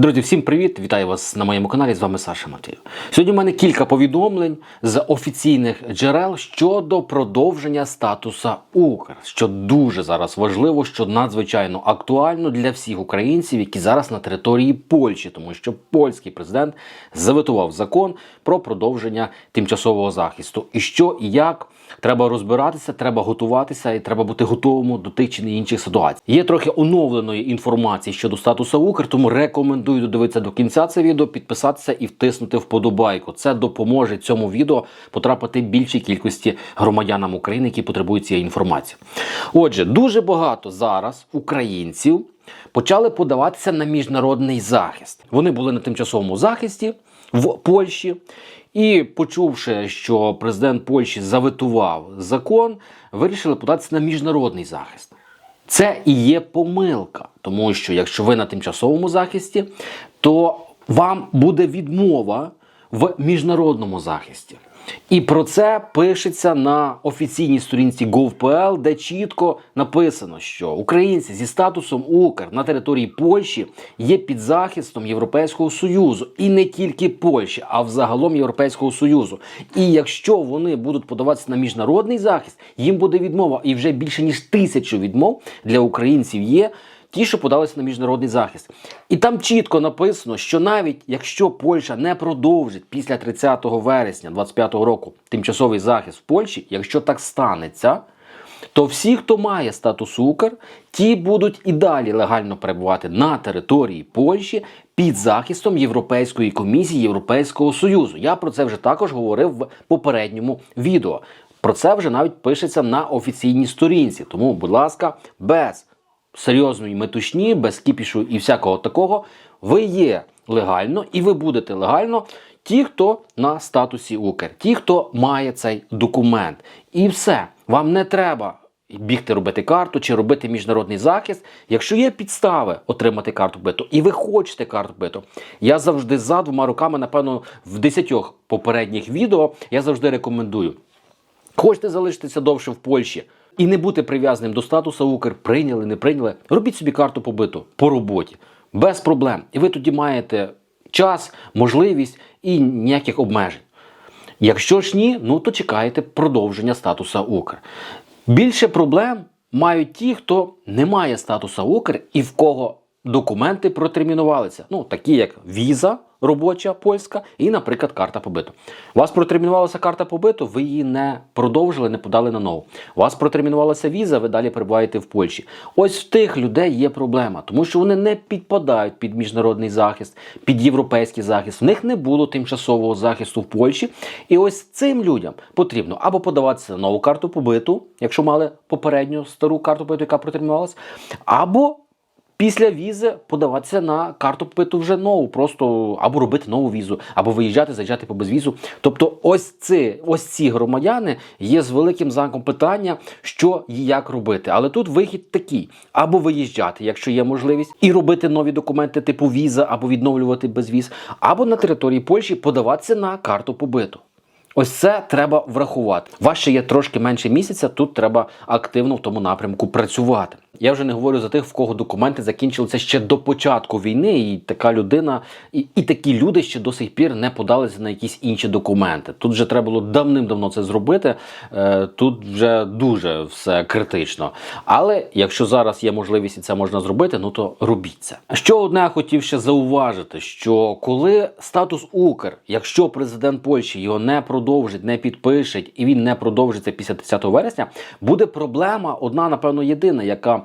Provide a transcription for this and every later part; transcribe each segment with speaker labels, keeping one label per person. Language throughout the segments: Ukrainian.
Speaker 1: Друзі, всім привіт! Вітаю вас на моєму каналі. З вами Саша Матвієв. Сьогодні в мене кілька повідомлень з офіційних джерел щодо продовження статуса Укр, що дуже зараз важливо, що надзвичайно актуально для всіх українців, які зараз на території Польщі, тому що польський президент заветував закон про продовження тимчасового захисту. І що і як треба розбиратися, треба готуватися і треба бути готовим до тих чи не інших ситуацій. Є трохи оновленої інформації щодо статусу Укр, тому рекомендую додивитися до кінця це відео, підписатися і втиснути вподобайку. Це допоможе цьому відео потрапити більшій кількості громадянам України, які потребують цієї інформації. Отже, дуже багато зараз українців. Почали подаватися на міжнародний захист. Вони були на тимчасовому захисті в Польщі, і, почувши, що президент Польщі заветував закон, вирішили податися на міжнародний захист. Це і є помилка, тому що якщо ви на тимчасовому захисті, то вам буде відмова в міжнародному захисті. І про це пишеться на офіційній сторінці gov.pl, де чітко написано, що українці зі статусом Укр на території Польщі є під захистом Європейського Союзу і не тільки Польщі, а взагалом Європейського Союзу. І якщо вони будуть подаватися на міжнародний захист, їм буде відмова, і вже більше ніж тисячу відмов для українців є. Ті, що подалися на міжнародний захист, і там чітко написано, що навіть якщо Польща не продовжить після 30 вересня 2025 року тимчасовий захист в Польщі, якщо так станеться, то всі, хто має статус Укр, ті будуть і далі легально перебувати на території Польщі під захистом Європейської комісії Європейського Союзу. Я про це вже також говорив в попередньому відео. Про це вже навіть пишеться на офіційній сторінці. Тому, будь ласка, без серйозної метушні, без кіпішу і всякого такого, ви є легально і ви будете легально ті, хто на статусі Укр, ті, хто має цей документ. І все, вам не треба. Бігти робити карту чи робити міжнародний захист. Якщо є підстави отримати карту биту, і ви хочете карту биту, я завжди за двома руками, напевно, в десятьох попередніх відео я завжди рекомендую. Хочете залишитися довше в Польщі і не бути прив'язаним до статусу Укр, прийняли, не прийняли. Робіть собі карту побиту по роботі без проблем. І ви тоді маєте час, можливість і ніяких обмежень. Якщо ж ні, ну то чекаєте продовження статуса Укр. Більше проблем мають ті, хто не має статуса Укр і в кого документи протермінувалися. Ну, такі як віза робоча польська і, наприклад, карта побиту. У вас протермінувалася карта побиту, ви її не продовжили, не подали на нову. У вас протермінувалася віза, ви далі перебуваєте в Польщі. Ось в тих людей є проблема, тому що вони не підпадають під міжнародний захист, під європейський захист. В них не було тимчасового захисту в Польщі. І ось цим людям потрібно або подаватися на нову карту побиту, якщо мали попередню стару карту побиту, яка протермінувалася, або Після візи подаватися на карту питу вже нову, просто або робити нову візу, або виїжджати, заїжджати по безвізу. Тобто, ось ці, ось ці громадяни є з великим знаком питання, що і як робити. Але тут вихід такий: або виїжджати, якщо є можливість, і робити нові документи типу віза, або відновлювати безвіз, або на території Польщі подаватися на карту побиту. Ось це треба врахувати. Вас ще є трошки менше місяця, тут треба активно в тому напрямку працювати. Я вже не говорю за тих, в кого документи закінчилися ще до початку війни, і така людина, і, і такі люди ще до сих пір не подалися на якісь інші документи. Тут вже треба було давним-давно це зробити. Е, тут вже дуже все критично. Але якщо зараз є можливість і це можна зробити, ну то робіть це. Що одне я хотів ще зауважити: що коли статус Укр, якщо президент Польщі його не продовжить, не підпише, і він не продовжиться після 30 вересня, буде проблема одна, напевно, єдина, яка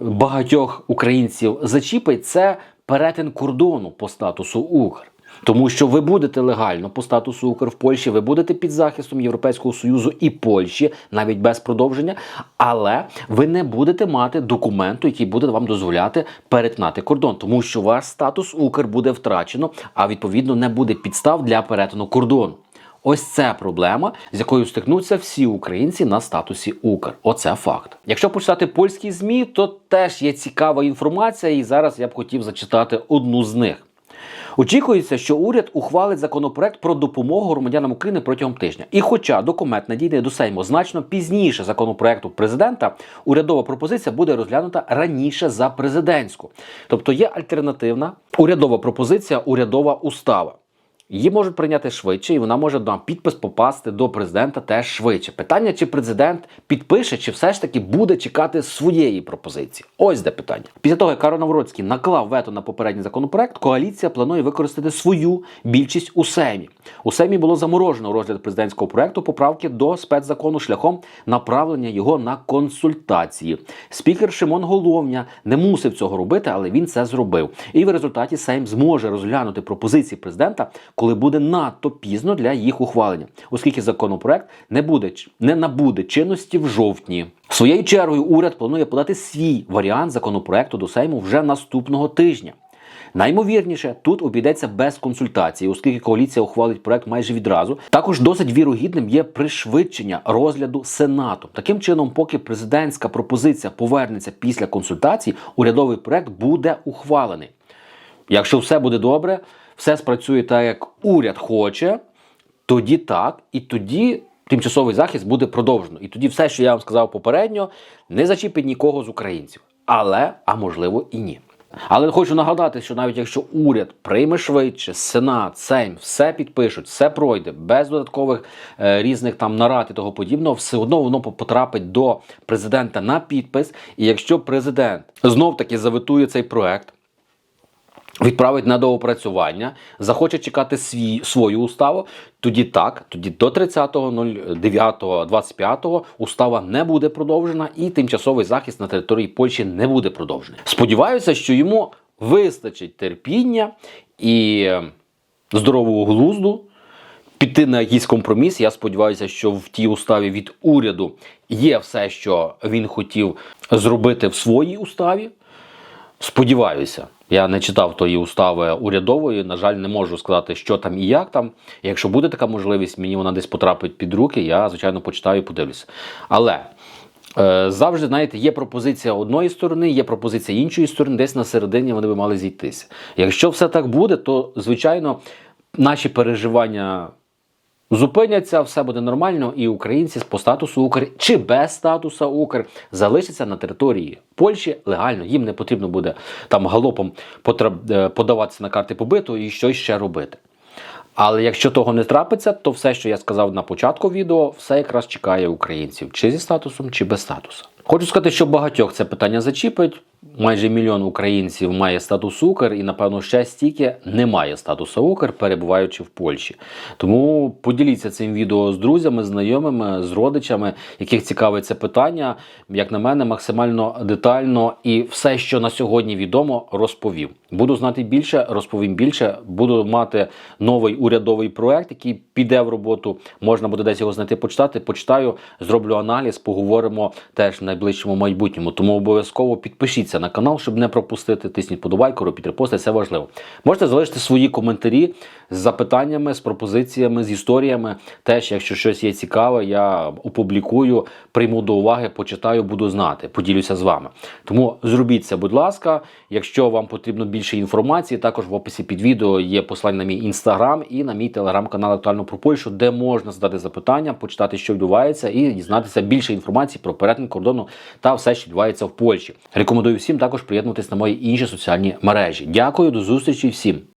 Speaker 1: багатьох українців зачіпить, це перетин кордону по статусу Укр. Тому що ви будете легально по статусу Укр в Польщі, ви будете під захистом Європейського Союзу і Польщі, навіть без продовження, але ви не будете мати документу, який буде вам дозволяти перетнати кордон, тому що ваш статус Укр буде втрачено, а відповідно не буде підстав для перетину кордону. Ось це проблема, з якою стикнуться всі українці на статусі Укр. Оце факт. Якщо почитати польські змі, то теж є цікава інформація, і зараз я б хотів зачитати одну з них. Очікується, що уряд ухвалить законопроект про допомогу громадянам України протягом тижня. І хоча документ надійде до Сейму значно пізніше законопроекту президента, урядова пропозиція буде розглянута раніше за президентську. Тобто є альтернативна урядова пропозиція, урядова устава. Її можуть прийняти швидше, і вона може на підпис попасти до президента теж швидше. Питання, чи президент підпише, чи все ж таки буде чекати своєї пропозиції. Ось де питання. Після того, як Каро Навроцький наклав вето на попередній законопроект, коаліція планує використати свою більшість у Сеймі. У Сеймі було заморожено розгляд президентського проекту поправки до спецзакону шляхом направлення його на консультації. Спікер Шимон Головня не мусив цього робити, але він це зробив. І в результаті Сейм зможе розглянути пропозиції президента, коли буде надто пізно для їх ухвалення, оскільки законопроект не буде не набуде чинності в жовтні. Своєю чергою уряд планує подати свій варіант законопроекту до Сейму вже наступного тижня. Наймовірніше, тут обійдеться без консультацій, оскільки коаліція ухвалить проект майже відразу. Також досить вірогідним є пришвидшення розгляду Сенату. Таким чином, поки президентська пропозиція повернеться після консультацій, урядовий проект буде ухвалений. Якщо все буде добре, все спрацює так, як уряд хоче, тоді так, і тоді тимчасовий захист буде продовжено. І тоді все, що я вам сказав попередньо, не зачіпить нікого з українців. Але, а можливо, і ні. Але хочу нагадати, що навіть якщо уряд прийме швидше, Сенат, Сейм, все підпишуть, все пройде без додаткових е, різних там нарад і того подібного, все одно воно потрапить до президента на підпис. І якщо президент знов таки заветує цей проект, відправить на доопрацювання, захоче чекати свій, свою уставу, тоді так, тоді до 30.09.25 устава не буде продовжена і тимчасовий захист на території Польщі не буде продовжений. Сподіваюся, що йому вистачить терпіння і здорового глузду піти на якийсь компроміс. Я сподіваюся, що в тій уставі від уряду є все, що він хотів зробити в своїй уставі. Сподіваюся, я не читав тої устави урядової. На жаль, не можу сказати, що там і як там. Якщо буде така можливість, мені вона десь потрапить під руки, я звичайно почитаю і подивлюся. Але е, завжди, знаєте, є пропозиція одної сторони, є пропозиція іншої сторони, десь на середині вони би мали зійтися. Якщо все так буде, то звичайно наші переживання зупиняться, все буде нормально, і українці по статусу Укр чи без статусу Укр залишаться на території Польщі легально. Їм не потрібно буде там галопом е, подаватися на карти побиту і щось ще робити. Але якщо того не трапиться, то все, що я сказав на початку відео, все якраз чекає українців, чи зі статусом, чи без статусу. Хочу сказати, що багатьох це питання зачіпить. Майже мільйон українців має статус Укр, і напевно ще стільки не має статусу Укр, перебуваючи в Польщі. Тому поділіться цим відео з друзями, знайомими, з родичами, яких цікавить це питання. Як на мене, максимально детально і все, що на сьогодні відомо, розповів. Буду знати більше, розповім більше. Буду мати новий урядовий проект, який піде в роботу. Можна буде десь його знайти, почитати. Почитаю, зроблю аналіз, поговоримо теж в найближчому майбутньому. Тому обов'язково підпишіться на канал, щоб не пропустити. Тисніть подобайку, робіть репости, це важливо. Можете залишити свої коментарі з запитаннями, з пропозиціями, з історіями. Теж, якщо щось є цікаве, я опублікую, прийму до уваги, почитаю, буду знати, поділюся з вами. Тому зробіть це, будь ласка. Якщо вам потрібно більше інформації, також в описі під відео є посилання на мій інстаграм і на мій телеграм-канал Актуально про Польщу, де можна задати запитання, почитати, що відбувається, і дізнатися більше інформації про перетин кордону та все, що відбувається в Польщі. Рекомендую всім також приєднуватись на мої інші соціальні мережі. Дякую, до зустрічі всім.